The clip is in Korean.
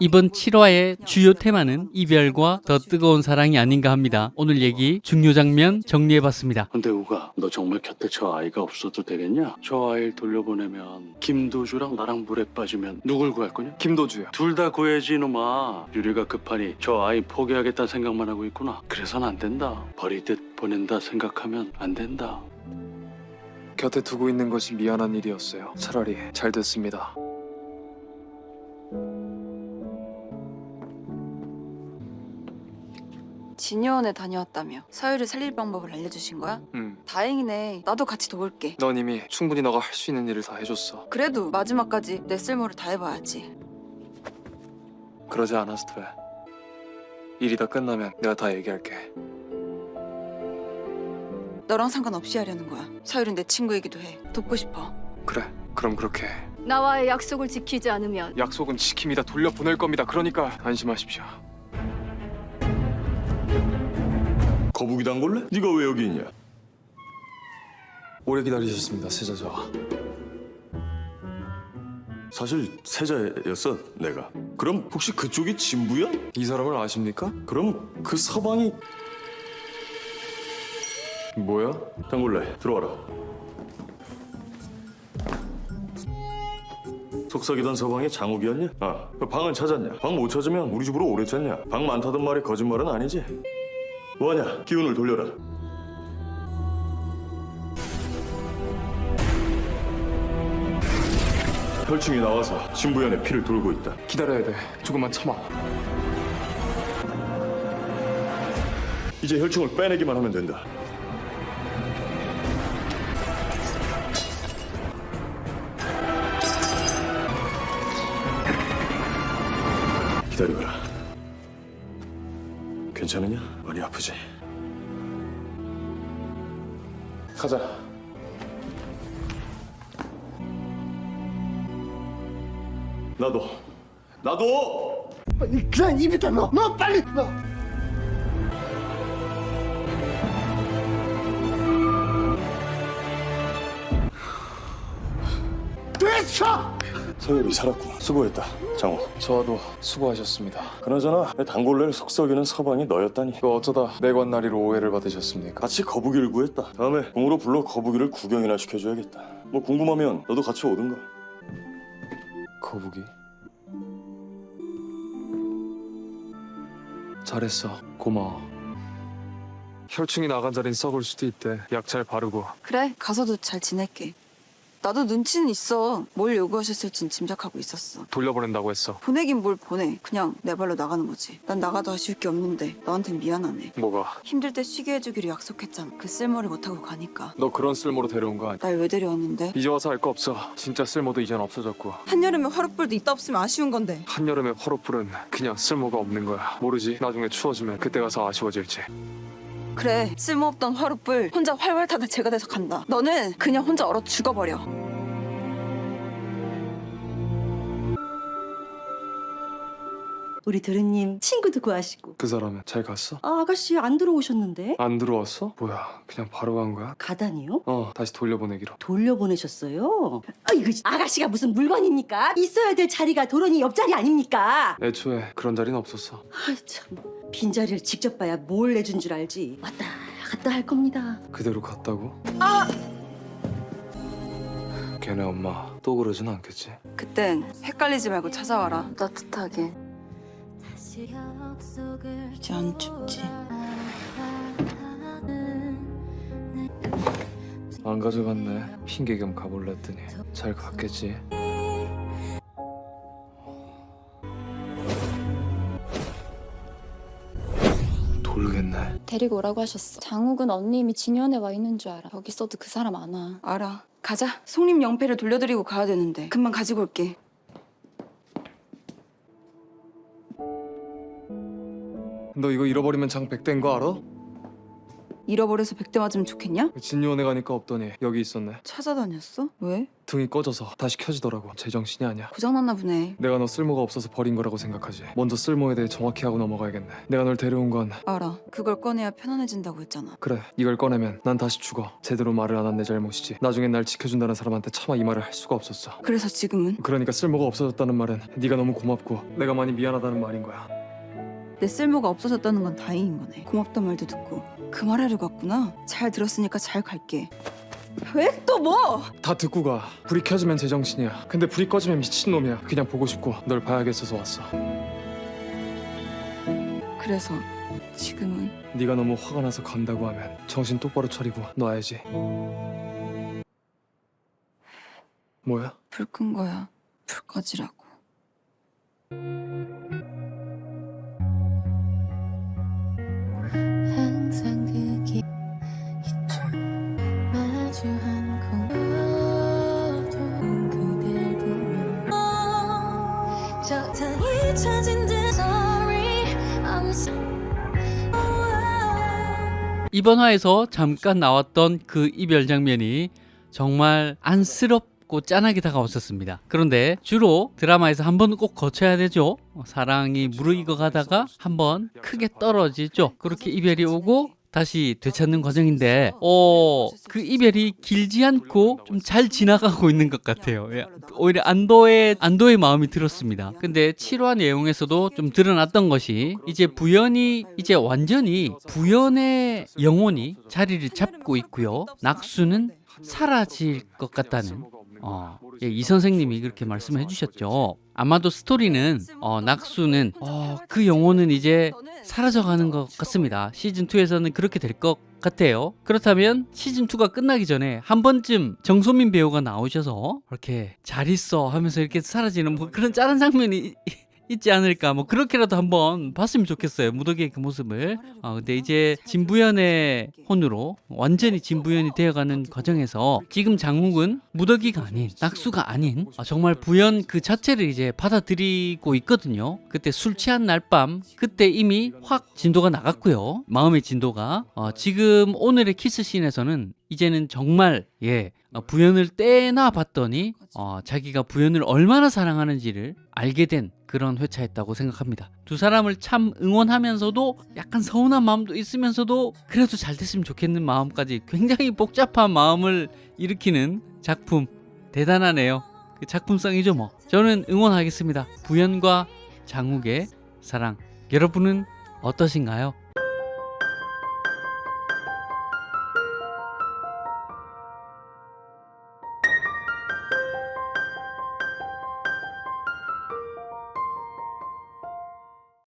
이번 7화의 주요 테마는 이별과 더 뜨거운 사랑이 아닌가 합니다. 오늘 얘기 중요 장면 정리해봤습니다. 근데 우가 너 정말 곁에 저 아이가 없어도 되겠냐? 저 아이를 돌려보내면 김도주랑 나랑 물에 빠지면 누굴 구할 거냐? 김도주야. 둘 다 구해야지 이놈아 유리가 급하니 저 아이 포기하겠다는 생각만 하고 있구나 그래선 안 된다 버리듯 보낸다 생각하면 안 된다 곁에 두고 있는 것이 미안한 일이었어요. 차라리 잘 됐습니다. 진여원에 다녀왔다며 서유를 살릴 방법을 알려주신 거야? 음. 다행이네 나도 같이 도울게 넌 이미 충분히 너가 할 수 있는 일을 다 해줬어. 그래도 마지막까지 내 쓸모를 다 해봐야지 그러지 않아도 돼. 일이 다 끝나면 내가 다 얘기할게. 너랑 상관없이 하려는 거야 서유는 내 친구이기도 해 돕고 싶어 그래. 그럼 그렇게. 해. 나와의 약속을 지키지 않으면 약속은 지킴이다 돌려보낼 겁니다. 그러니까 안심하십시오. 거북이 단골래? 네가 왜 여기 있냐? 오래 기다리셨습니다, 세자저와. 사실 세자였어 내가. 그럼 혹시 그쪽이 진부야? 이 사람을 아십니까? 그럼 그 서방이 뭐야? 단골래 들어와라. 속삭이던 서방이 장욱이었냐? 아, 그 방은 찾았냐? 방 못 찾으면 우리 집으로 오래 찾냐? 방 많다던 말이 거짓말은 아니지? 뭐하냐? 기운을 돌려라. 혈충이 나와서 신부연의 피를 돌고 있다. 기다려야 돼. 조금만 참아. 이제 혈충을 빼내기만 하면 된다. 기다려봐라. 괜찮으냐? 많이 아프지? 가자. 나도. 나도! 그냥 입에 다 넣어. 넣어 빨리 넣어. 됐어. 서열이 살았구나. 수고했다. 장호. 저와도 수고하셨습니다. 그나저나 내 단골레를 속썩이는 서방이 너였다니. 그 어쩌다 내관나리로 오해를 받으셨습니까? 같이 거북이를 구했다. 다음에 공으로 불러 거북이를 구경이나 시켜줘야겠다. 뭐 궁금하면 너도 같이 오든가. 거북이. 잘했어. 고마워. 혈충이 나간 자리는 썩을 수도 있대. 약 잘 바르고. 그래 가서도 잘 지낼게 나도 눈치는 있어 뭘 요구하셨을진 짐작하고 있었어 돌려보낸다고 했어. 보내긴 뭘 보내 그냥 내 발로 나가는 거지 난 나가도 아쉬울 게 없는데 너한텐 미안하네 뭐가? 힘들 때 쉬게 해주기로 약속했잖아 그 쓸모를 못하고 가니까 너 그런 쓸모로 데려온 거 아니야? 날 왜 데려왔는데 이제 와서 알 거 없어. 진짜 쓸모도 이젠 없어졌고. 한여름에 화롯불도 있다 없으면 아쉬운 건데 한여름의 화로불은 그냥 쓸모가 없는 거야. 모르지. 나중에 추워지면 그때 가서 아쉬워질지. 그래 쓸모없던 화롯불 혼자 활활 타다 제가 돼서 간다. 너는 그냥 혼자 얼어 죽어버려 우리 도련님 친구도 구하시고 그 사람은 잘 갔어? 아, 아가씨 안 들어오셨는데 안 들어왔어? 뭐야? 그냥 바로 간 거야? 가다니요? 어, 다시 돌려보내기로. 돌려보내셨어요? 아 이거 아가씨가 무슨 물건입니까? 있어야 될 자리가 도련이 옆자리 아닙니까? 애초에 그런 자리는 없었어. 아참 빈자리를 직접 봐야 뭘 내준 줄 알지 왔다 갔다 할 겁니다 그대로 갔다고? 아! 걔네 엄마 또 그러진 않겠지? 그땐 헷갈리지 말고 찾아와라 따뜻하게 이제 안 춥지 안 가져갔네. 핑계 겸 가볼라 했더니 잘 갔겠지. 돌겠네. 데리고 오라고 하셨어. 장욱은 언니 이미 진연에 와 있는 줄 알아. 여기 있어도 그 사람 안 와. 알아 가자 송림 영패를 돌려드리고 가야 되는데 금방 가지고 올게 너 이거 잃어버리면 장 백대인 거 알아? 잃어버려서 백대 맞으면 좋겠냐? 진유원에 가니까 없더니 여기 있었네. 찾아다녔어? 왜? 등이 꺼져서 다시 켜지더라고. 제정신이 아니야. 고장났나 보네. 내가 너 쓸모가 없어서 버린 거라고 생각하지. 먼저 쓸모에 대해 정확히 하고 넘어가야겠네. 내가 널 데려온 건 알아. 그걸 꺼내야 편안해진다고 했잖아. 그래. 이걸 꺼내면 난 다시 죽어. 제대로 말을 안 한 내 잘못이지. 나중엔 날 지켜준다는 사람한테 차마 이 말을 할 수가 없었어. 그래서 지금은 그러니까 쓸모가 없어졌다는 말은 네가 너무 고맙고 내가 많이 미안하다는 말인 거야. 내 쓸모가 없어졌다는 건 다행인 거네. 고맙단 말도 듣고 그 말하려고 왔구나. 잘 들었으니까 잘 갈게. 왜 또 뭐? 다 듣고 가. 불이 켜지면 제정신이야. 근데 불이 꺼지면 미친놈이야. 그냥 보고 싶고 널 봐야겠어서 왔어. 그래서 지금은 네가 너무 화가 나서 간다고 하면 정신 똑바로 차리고 놔야지. 뭐야? 불 끈 거야. 불 꺼지라고. 이번 화에서 잠깐 나왔던 그 이별 장면이 정말 안쓰럽고 짠하게 다가왔었습니다. 그런데 주로 드라마에서 한 번 꼭 거쳐야 되죠. 어, 사랑이 무르익어 가다가 한 번 크게 떨어지죠. 그렇게 이별이 오고 다시 되찾는 과정인데, 어, 그 이별이 길지 않고 좀 잘 지나가고 있는 것 같아요. 예, 오히려 안도의, 안도의 마음이 들었습니다. 근데 7화 내용에서도 좀 드러났던 것이 이제 부연이 이제 완전히 부연의 영혼이 자리를 잡고 있고요. 낙수는 사라질 것 같다는 어, 예, 이 선생님이 그렇게 말씀해 주셨죠. 아마도 스토리는 어, 낙수는 어, 그 영혼은 이제 사라져가는 것 같습니다. 시즌 2에서는 그렇게 될 것 같아요. 그렇다면 시즌 2가 끝나기 전에 한 번쯤 정소민 배우가 나오셔서 이렇게 잘 있어 하면서 이렇게 사라지는 뭐 그런 짠한 장면이 있지 않을까. 뭐 그렇게라도 한번 봤으면 좋겠어요. 무더기의 그 모습을. 어, 근데 이제 진부연의 혼으로 완전히 진부연이 되어가는 과정에서 지금 장욱은 무더기가 아닌 낙수가 아닌 아, 정말 부연 그 자체를 이제 받아들이고 있거든요. 그때 술 취한 날 밤 그때 이미 확 진도가 나갔고요. 마음의 진도가. 어, 지금 오늘의 키스씬에서는 이제는 정말 예 어, 부연을 떼나 봤더니 어, 자기가 부연을 얼마나 사랑하는지를 알게 된 그런 회차였다고 생각합니다. 두 사람을 참 응원하면서도 약간 서운한 마음도 있으면서도 그래도 잘 됐으면 좋겠는 마음까지 굉장히 복잡한 마음을 일으키는 작품 대단하네요. 그 작품성이죠 뭐. 저는 응원하겠습니다. 부연과 장욱의 사랑. 여러분은 어떠신가요?